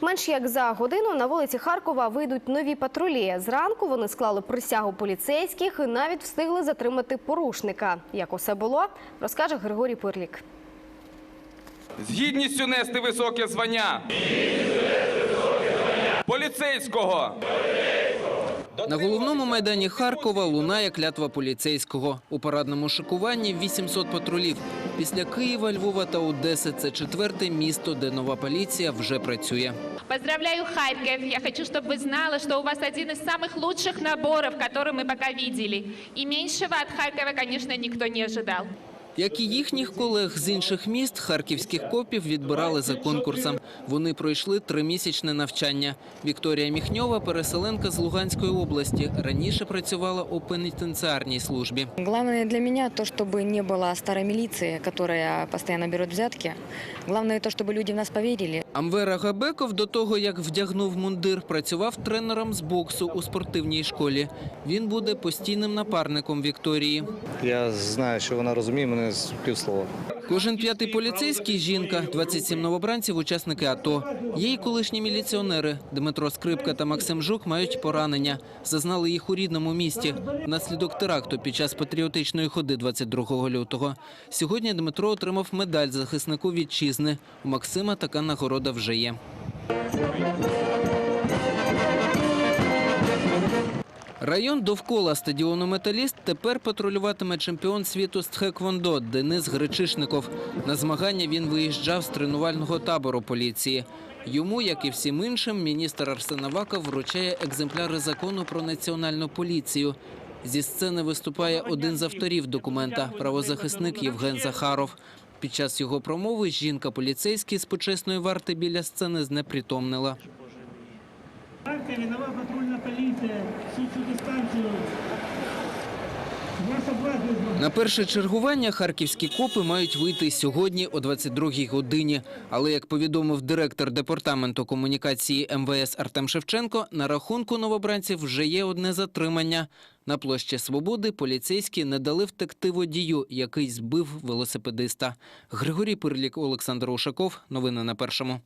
Менш як за годину на вулиці Харкова вийдуть нові патрулі. Зранку вони склали присягу поліцейських і навіть встигли затримати порушника. Як усе було, розкаже Григорій Пирлік. з гідністю нести високе звання поліцейського. На головному майдані Харкова лунає клятва поліцейського. У парадному шикуванні 800 патрулів. Після Києва, Львова та Одеси це четверте місто, де нова поліція вже працює. Поздравляю, Харьков! Я хочу, чтобы вы знали, что у вас один из самых лучших наборов, которые мы пока видели. И меньшего от Харькова, конечно, никто не ожидал. Як і їхніх колег з інших міст, харківських копів відбирали за конкурсом. Вони пройшли тримісячне навчання. Вікторія Міхньова – переселенка з Луганської області. Раніше працювала у пенітенціарній службі. Главное для меня то, чтобы не было старой милиции, которая постоянно берет взятки. Главное то, чтобы люди в нас поверили. Амвера Габеков до того, як вдягнув мундир, працював тренером з боксу у спортивній школі. Він буде постійним напарником Вікторії. Я знаю, що вона розуміє мене з півслова. Кожен п'ятий поліцейський – жінка, 27 новобранців – учасники АТО. Й колишні міліціонери. Дмитро Скрипка та Максим Жук мають поранення. Зазнали їх у рідному місті внаслідок теракту під час патріотичної ходи 22 лютого. Сьогодні Дмитро отримав медаль захиснику вітчизни. У Максима така нагорода вже є. Район довкола стадіону «Металіст» тепер патрулюватиме чемпіон світу з тхеквондо Денис Гречишников. На змагання він виїжджав з тренувального табору поліції. Йому, як і всім іншим, міністр Арсен Аваков вручає екземпляри закону про національну поліцію. Зі сцени виступає один з авторів документа – правозахисник Євген Захаров. Під час його промови жінка-поліцейський з почесної варти біля сцени знепритомнила. Харкові нова патрульна поліція, всю цю дистанцію. На перше чергування харківські копи мають вийти сьогодні о 22-й годині. Але, як повідомив директор департаменту комунікації МВС Артем Шевченко, на рахунку новобранців вже є одне затримання. На площі Свободи поліцейські не дали втекти водію, який збив велосипедиста. Григорій Пирлік, Олександр Ушаков. Новини на першому.